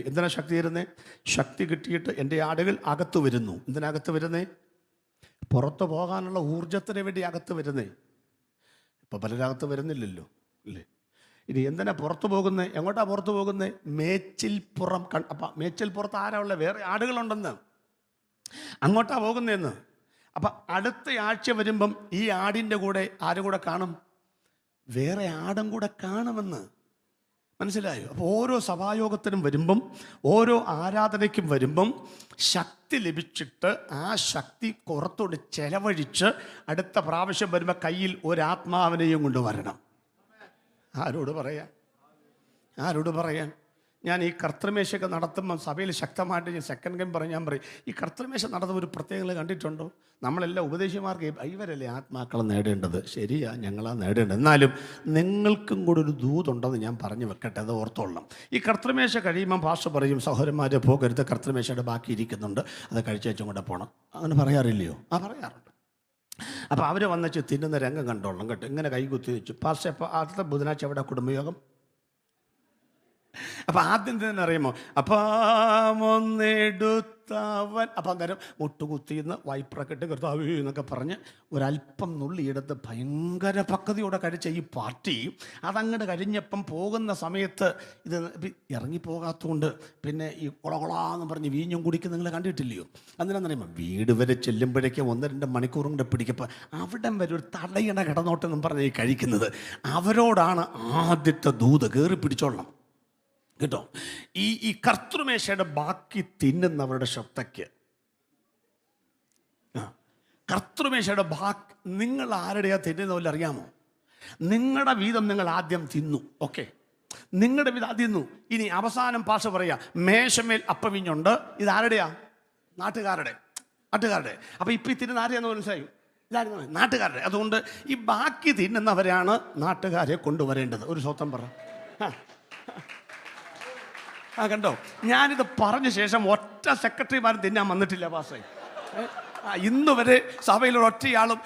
എന്തിനാ ശക്തി തരുന്നേ? ശക്തി കിട്ടിയിട്ട് എന്റെ ആടുകൾ അകത്ത് വരുന്നു. എന്തിനകത്ത് വരുന്നേ? പുറത്ത് പോകാനുള്ള ഊർജത്തിന് വേണ്ടി അകത്ത് വരുന്നേ. ഇപ്പം പലരകത്ത് വരുന്നില്ലല്ലോ അല്ലേ? ഇനി എന്തിനാ പുറത്ത് പോകുന്നത് എങ്ങോട്ടാ പുറത്ത് പോകുന്നത് മേച്ചിൽപ്പുറം കൺ അപ്പം മേച്ചിൽപ്പുറത്ത് ആരാ ഉള്ള? വേറെ ആടുകളുണ്ടെന്ന്. അങ്ങോട്ടാ പോകുന്നതെന്ന് അപ്പം അടുത്ത ആഴ്ച വരുമ്പം ഈ ആടിന്റെ കൂടെ ആരും കൂടെ കാണും? വേറെ ആടും കൂടെ കാണുമെന്ന്. മനസ്സിലായോ? അപ്പോൾ ഓരോ സഭായോഗത്തിനും വരുമ്പം ഓരോ ആരാധനയ്ക്കും വരുമ്പം ശക്തി ലഭിച്ചിട്ട് ആ ശക്തി പുറത്തോട്ട് ചെലവഴിച്ച് അടുത്ത പ്രാവശ്യം വരുമ്പോൾ കയ്യിൽ ഒരാത്മാവിനെയും കൊണ്ട് വരണം. ആരോട് പറയാൻ ആരോട് പറയാൻ? ഞാൻ ഈ കർത്തൃമേശയൊക്കെ നടത്തുമ്പോൾ സഭയിൽ ശക്തമായിട്ട് ഞാൻ സെക്കൻഡ് ഗെയിം പറഞ്ഞാൽ പറയും ഈ കർത്തൃമേശ നടത്തുന്ന ഒരു പ്രത്യേകത കണ്ടിട്ടുണ്ടോ? നമ്മളെല്ലാം ഉപദേശിമാർക്ക് ഇവരല്ലേ ആത്മാക്കൾ നേടേണ്ടത്? ശരിയാ ഞങ്ങളാ നേടേണ്ടത്. എന്നാലും നിങ്ങൾക്കും കൂടെ ഒരു ദൂതുണ്ടെന്ന് ഞാൻ പറഞ്ഞു വെക്കട്ടെ അത് ഓർത്തോളണം. ഈ കർത്തൃമേശ കഴിയുമ്പം ഭാഷ പറയും സഹോദരന്മാരെ പോകരുത് കർത്തൃമേശയുടെ ബാക്കി ഇരിക്കുന്നുണ്ട്. അത് കഴിച്ചേച്ചും കൂടെ പോകണം അങ്ങനെ പറയാറില്ലയോ? ആ പറയാറുണ്ട്. അപ്പോൾ അവർ വന്നിച്ച് തിന്നുന്ന രംഗം കണ്ടോളണം കേട്ടോ. ഇങ്ങനെ കൈകുത്തി വെച്ചു. പാർശ്വ അപ്പോൾ അടുത്ത ബുധനാഴ്ച എവിടെ കുടുംബയോഗം? അപ്പൊ ആദ്യം തന്നെ അറിയുമോ? അപ്പാമൊന്നെടുത്തവൻ അപ്പം അന്നേരം മുട്ടുകുത്തിന്ന് വൈപ്രൊക്കെ ഇട്ട് കർത്താവേ എന്നൊക്കെ പറഞ്ഞ് ഒരല്പം നുള്ളിയെടുത്ത് ഭയങ്കര പക്വതയോടെ കഴിച്ച ഈ പാർട്ടി അതങ്ങട് കഴിഞ്ഞപ്പം പോകുന്ന സമയത്ത് ഇത് ഇറങ്ങിപ്പോകാത്തതുകൊണ്ട് പിന്നെ ഈ കുളകുളാന്ന് പറഞ്ഞ് വീഞ്ഞും കുടിക്കുന്ന നിങ്ങൾ കണ്ടിട്ടില്ലയോ? അറിയുമ്പോൾ വീട് വരെ ചെല്ലുമ്പോഴേക്കും ഒന്ന് രണ്ട് മണിക്കൂറും കൂടെ പിടിക്കപ്പോൾ അവിടം വരെ ഒരു തടയണ കിടന്നോട്ടെന്നും പറഞ്ഞ് കഴിക്കുന്നത്. അവരോടാണ് ആദ്യത്തെ ദൂത് കയറി പിടിച്ചോളണം. കേട്ടോ. ഈ ഈ കർത്തൃമേശയുടെ ബാക്കി തിന്നുന്നവരുടെ ശബ്ദയ്ക്ക് കർത്തൃമേശയുടെ ബാക്കി നിങ്ങൾ ആരുടെയാ തിന്നുന്നവല്ല അറിയാമോ? നിങ്ങളുടെ വീതം നിങ്ങൾ ആദ്യം തിന്നു. ഓക്കെ. നിങ്ങളുടെ വീതം തിന്നു. ഇനി അവസാനം പാഷ പറയാ മേശമേൽ അപ്പവിഞ്ഞുണ്ട്. ഇത് ആരുടെയാ? നാട്ടുകാരുടെ. നാട്ടുകാരുടെ. അപ്പൊ ഇപ്പൊ ഈ തിന്നുന്ന ആരെയാന്ന് മനസ്സിലായി? ഇതായിരുന്നു നാട്ടുകാരുടെ. അതുകൊണ്ട് ഈ ബാക്കി തിന്നുന്നവരാണ് നാട്ടുകാരെ കൊണ്ടുവരേണ്ടത്. ഒരു സ്വത്തം പറ. ആ കണ്ടോ? ഞാനിത് പറഞ്ഞ ശേഷം ഒറ്റ സെക്രട്ടറിമാരും തിന്നാൻ വന്നിട്ടില്ല പാസ്സേ. ആ, ഇന്ന് വരെ സഭയിൽ ഒറ്റയാളും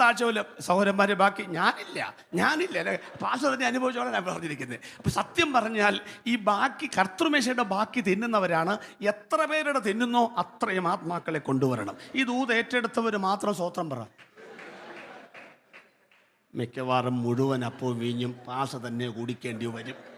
ആഴ്ച സഹോദരന്മാരെ ബാക്കി ഞാനില്ല ഞാനില്ല. പാസ് തന്നെ അനുഭവിച്ചോളെ ഞാൻ പറഞ്ഞിരിക്കുന്നത് അപ്പം സത്യം പറഞ്ഞാൽ ഈ ബാക്കി കർത്തൃമേശയുടെ ബാക്കി തിന്നുന്നവരാണ് എത്ര പേരുടെ തിന്നുന്നോ അത്രയും ആത്മാക്കളെ കൊണ്ടുവരണം. ഈ ദൂത് ഏറ്റെടുത്തവർ മാത്രം സ്വത്രം പറ. മിക്കവാറും മുഴുവൻ അപ്പവും വീഞ്ഞും പാസ തന്നെ കുടിക്കേണ്ടി വരും.